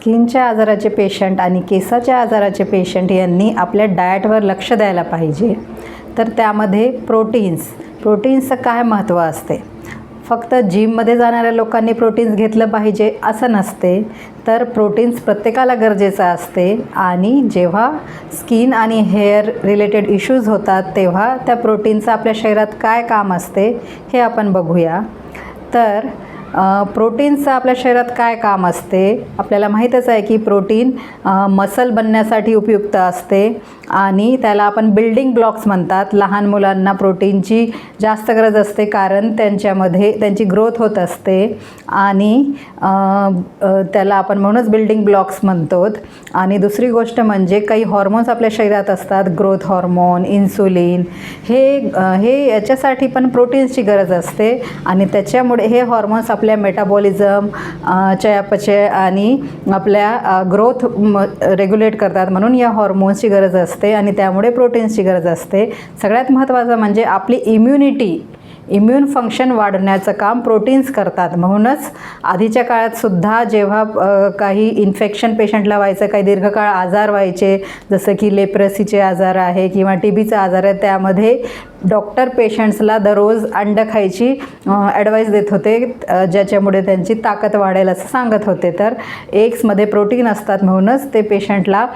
स्किनच्या आजाराचे पेशंट आणि केसाच्या आजाराचे पेशंट यांनी आपल्या डाएटवर लक्ष द्यायला पाहिजे. तर त्यामध्ये प्रोटीन्स प्रोटीन्सचं काय महत्त्व असते? फक्त जिममध्ये जाणाऱ्या लोकांनी प्रोटीन्स घेतलं पाहिजे असं नसते तर प्रोटीन्स प्रत्येकाला गरजेचं असते आणि जेव्हा स्किन आणि हेअर रिलेटेड इश्यूज होतात तेव्हा त्या प्रोटीनचं आपल्या शरीरात काय काम असते हे आपण बघूया. तर प्रोटीनचं आपल्या शरीरात काय काम असते? आपल्याला माहीतच आहे की प्रोटीन मसल बनण्यासाठी उपयुक्त असते. आणि त्याला आपण बिल्डिंग ब्लॉक्स म्हणतात. लहान मुलांना प्रोटीनची जास्त गरज असते कारण त्यांच्यामध्ये त्यांची ग्रोथ होत असते. आणि त्याला आपण म्हणूनच बिल्डिंग ब्लॉक्स म्हणतो. आणि दुसरी गोष्ट म्हणजे काही हॉर्मोन्स आपल्या शरीरात असतात. ग्रोथ हॉर्मोन इन्सुलिन हे हे याच्यासाठी पण प्रोटीन्सची गरज असते. आणि त्याच्यामुळे हे हॉर्मोन्स आपल्या मेटाबॉलिझम चयापचय आणि आपल्या ग्रोथ रेग्युलेट करतात. म्हणून या हॉर्मोन्सची गरज असते. असते आणि त्यामुळे प्रोटीन्सची गरज असते. सगळ्यात महत्त्वाचं म्हणजे आपली इम्युनिटी इम्युन फंक्शन वाढवण्याचं काम प्रोटीन्स करतात. म्हणूनच आधीच्या काळात सुद्धा जेव्हा काही इन्फेक्शन पेशंटला व्हायचं काही दीर्घकाळ आजार व्हायचे जसं की लेप्रसीचे आजार आहे किंवा टी बीचा आजार आहे त्यामध्ये डॉक्टर पेशंट्सला दररोज अंडं खायची ॲडवाईस देत होते ज्याच्यामुळे त्यांची ताकद वाढेल असं सांगत होते. तर एग्समध्ये प्रोटीन असतात म्हणूनच ते पेशंटला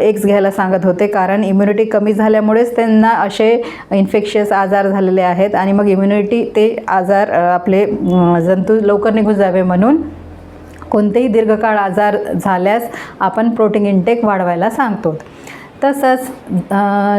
एग्स घ्यायला सांगत होते. कारण इम्युनिटी कमी झाल्यामुळेच त्यांना असे इन्फेक्शियस आजार झालेले आहेत आणि मग इम्युनिटी ते आजार आपले जंतू लवकर निघून जावे म्हणून कोणतेही दीर्घकाळ आजार झाल्यास आपण प्रोटीन इंटेक वाढवायला सांगतो. तसंच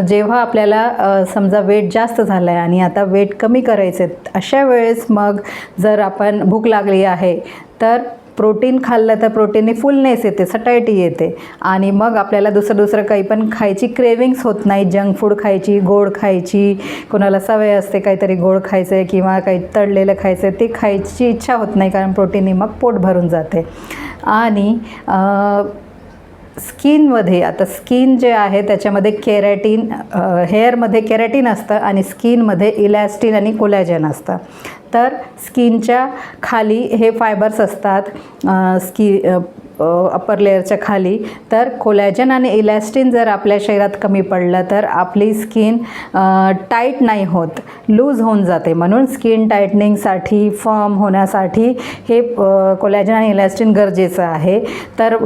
जेव्हा आपल्याला समजा वेट जास्त झालं आहे आणि आता वेट कमी करायचे अशा वेळेस मग जर आपण भूक लागली आहे तर प्रोटीन खाल्लं तर प्रोटीनने फुलनेस येते सटायटी येते आणि मग आपल्याला दुसरं दुसरं काही पण खायची क्रेविंग्स होत नाही जंक फूड खायची गोड खायची कोणाला सवय असते काहीतरी गोड खायचं आहे किंवा काही तळलेलं खायचं आहे ते खायची इच्छा होत नाही कारण प्रोटीनने मग पोट भरून जाते. आणि स्किनमध्ये आता स्किन जे आहे त्याच्यामध्ये केरॅटिन हेअरमध्ये केरॅटिन असतं आणि स्किनमध्ये इलॅस्टिन आणि कोलॅजन असतं. तर स्किनच्या खाली हे फायबर्स असतात स्की अपर लेअरच्या खाली. तर कोलॅजन आणि इलॅस्टिन जर आपल्या शरीरात कमी पडलं तर आपली स्किन टाईट नाही होत लूज होऊन जाते. म्हणून स्किन टाईटनिंगसाठी फॉर्म होण्यासाठी हे कोलॅजन आणि इलॅस्टिन गरजेचं आहे. तर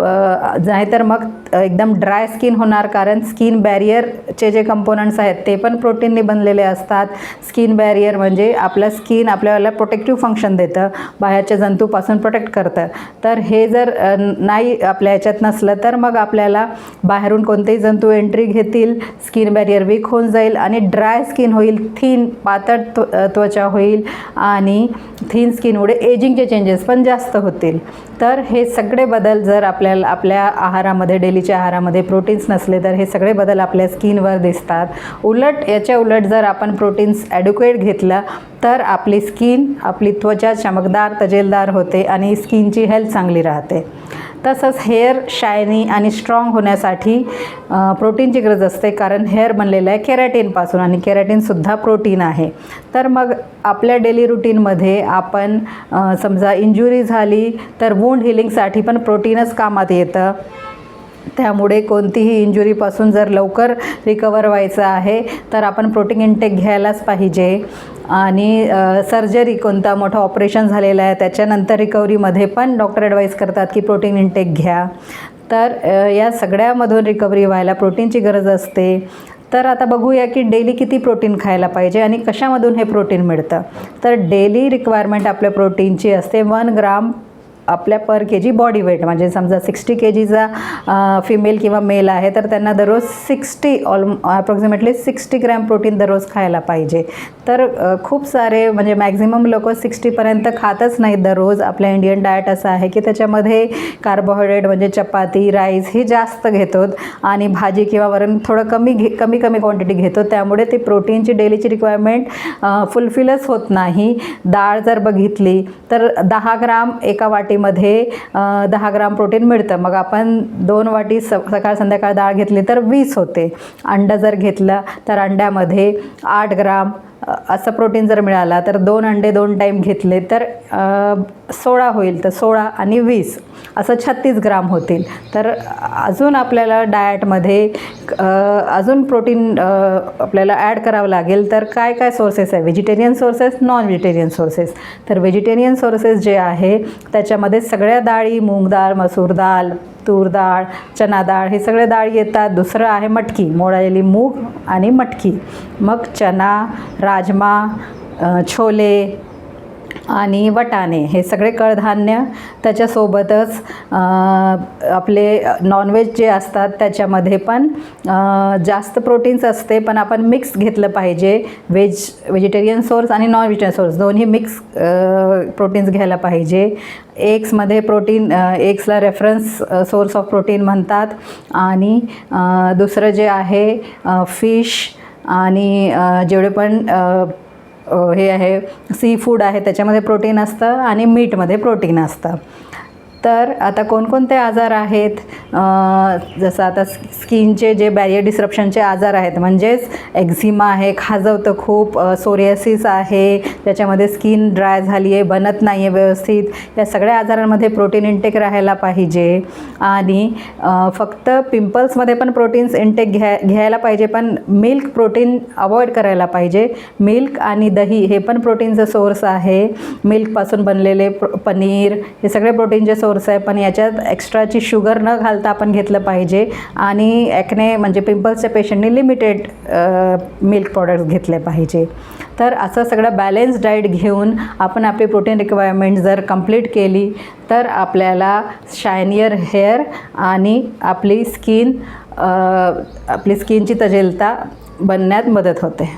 नाहीतर मग एकदम ड्राय स्किन होणार कारण स्किन बॅरियरचे जे कंपोनंट्स आहेत ते पण प्रोटीनने बनलेले असतात. स्किन बॅरियर म्हणजे आपलं स्किन आपल्या आपल्याला प्रोटेक्टिव्ह फंक्शन देतं बाहेरच्या जंतूपासून प्रोटेक्ट करतं. तर हे जर नाही आपल्या ह्याच्यात नसलं तर मग आपल्याला बाहेरून कोणतेही जंतू एंट्री घेतील स्किन बॅरियर वीक होऊन जाईल आणि ड्राय स्किन होईल थीन पातळ त्व त्वचा होईल आणि थीन स्किनमुळे एजिंगचे चेंजेस पण जास्त होतील. तर हे सगळे बदल जर आपल्याला आपल्या आहारामध्ये डेलीच्या आहारामध्ये प्रोटीन्स नसले तर हे सगळे बदल आपल्या स्किनवर दिसतात. उलट याच्या उलट जर आपण प्रोटीन्स ॲड्युकेट घेतलं तर आपली स्किन आपली त्वचा चमकदार तजेलदार होते आणि स्किनची हेल्थ चांगली राहते. तसंच हेअर शायनी आणि स्ट्रॉंग होण्यासाठी प्रोटीनची गरज असते कारण हेअर बनलेलं आहे केरॅटिनपासून आणि केरॅटिनसुद्धा प्रोटीन आहे. तर मग आपल्या डेली रुटीनमध्ये आपण समजा इंजुरी झाली तर वूंड हिलिंगसाठी पण प्रोटीनच कामात येतं. त्यामुळे कोणतीही इंजुरीपासून जर लवकर रिकवर व्हायचं आहे तर आपण प्रोटीन इंटेक घ्यायलाच पाहिजे. आणि सर्जरी कोणता मोठं ऑपरेशन झालेलं आहे त्याच्यानंतर रिकव्हरीमध्ये पण डॉक्टर ॲडवाईस करतात की प्रोटीन इंटेक घ्या. तर या सगळ्यामधून रिकव्हरी व्हायला प्रोटीनची गरज असते. तर आता बघूया की डेली किती प्रोटीन खायला पाहिजे आणि कशामधून हे प्रोटीन मिळतं. तर डेली रिक्वायरमेंट आपल्या प्रोटीनची असते. वन ग्राम आपल्या पर के जी बॉडी वेट म्हणजे समजा सिक्स्टी के जीचा फिमेल किंवा मेल आहे तर त्यांना दररोज sixty all approximately sixty gram protein दररोज खायला पाहिजे. तर खूप सारे म्हणजे मॅक्झिमम लोक सिक्स्टीपर्यंत खातच नाहीत दररोज. आपल्या इंडियन डाएट असं आहे की त्याच्यामध्ये कार्बोहायड्रेट म्हणजे चपाती राईस हे जास्त घेतो आणि भाजी किंवा वरण थोडं कमी घे कमी कमी क्वांटिटी घेतो त्यामुळे ती प्रोटीनची डेलीची रिक्वायरमेंट फुलफिलच होत नाही. डाळ जर बघितली तर दहा ग्राम एका वाटीमध्ये दहा ग्राम प्रोटीन मिळतं. मग आपण दोन वाटी स सकाळ संध्याकाळ डाळ घेतली तर वीस होते. अंडं जर घेतलं तर अंड्यामध्ये आठ ग्राम असं प्रोटीन जर मिळाला तर दोन अंडे दोन टाईम घेतले तर सोळा होईल. तर सोळा आणि वीस असं छत्तीस ग्राम होतील. तर अजून आपल्याला डाएटमध्ये अजून प्रोटीन आपल्याला ॲड करावं लागेल. तर काय काय सोर्सेस आहे? Vegetarian sources non vegetarian sources. तर व्हेजिटेरियन सोर्सेस जे आहे त्याच्यामध्ये सगळ्या डाळी मूग डाळ मसूर डाळ तूर डाळ चना डाळ हे सगळे डाळ येतात. दुसरं आहे मटकी मोळलेली मूग आणि मटकी. मग चना राजमा छोले आणि वटाणे हे सगळे कडधान्य त्याच्यासोबतच आपले नॉनव्हेज जे असतात त्याच्यामध्ये पण जास्त प्रोटीन्स असते पण आपण मिक्स घेतलं पाहिजे. व्हेज व्हेजिटेरियन सोर्स आणि नॉन व्हेजिटेरियन सोर्स दोन्ही मिक्स प्रोटीन्स घ्यायला पाहिजे. एग्समध्ये प्रोटीन एग्सला रेफरन्स सोर्स ऑफ प्रोटीन म्हणतात. आणि दुसरं जे आहे फिश आणि जेवढे पण हे आहे सी फूड आहे त्याच्यामध्ये प्रोटीन असतं आणि मीटमध्ये प्रोटीन असतं. तर आता कोणकोणते आजार आहेत? जसं आता स्किनचे जे बॅरियर डिस्रप्शनचे आजार आहेत म्हणजेच एक्झिमा आहे खाजवतं खूप सोरियासिस आहे त्याच्यामध्ये स्किन ड्राय झाली आहे बनत नाही आहे व्यवस्थित या सगळ्या आजारांमध्ये प्रोटीन इंटेक राहायला पाहिजे. आणि फक्त पिंपल्समध्ये पण प्रोटीन्स इंटेक घ्या घ्यायला पाहिजे पण मिल्क प्रोटीन अवॉइड करायला पाहिजे. मिल्क आणि दही हे पण प्रोटीनचं सोर्स आहे. मिल्कपासून बनलेले प्रो पनीर हे सगळे प्रोटीनचे सोर्स सोर्स आहे पण याच्यात एक्स्ट्राची शुगर न घालता आपण घेतलं पाहिजे. आणि ॲक्ने म्हणजे पिंपल्सच्या पेशंटने लिमिटेड मिल्क प्रॉडक्ट्स घेतले पाहिजे. तर असं सगळं बॅलेन्स डाएट घेऊन आपण आपली प्रोटीन रिक्वायरमेंट जर कंप्लीट केली तर आपल्याला शायनियर हेअर आणि आपली स्किन आपली स्किनची तजेलता बनण्यात मदत होते.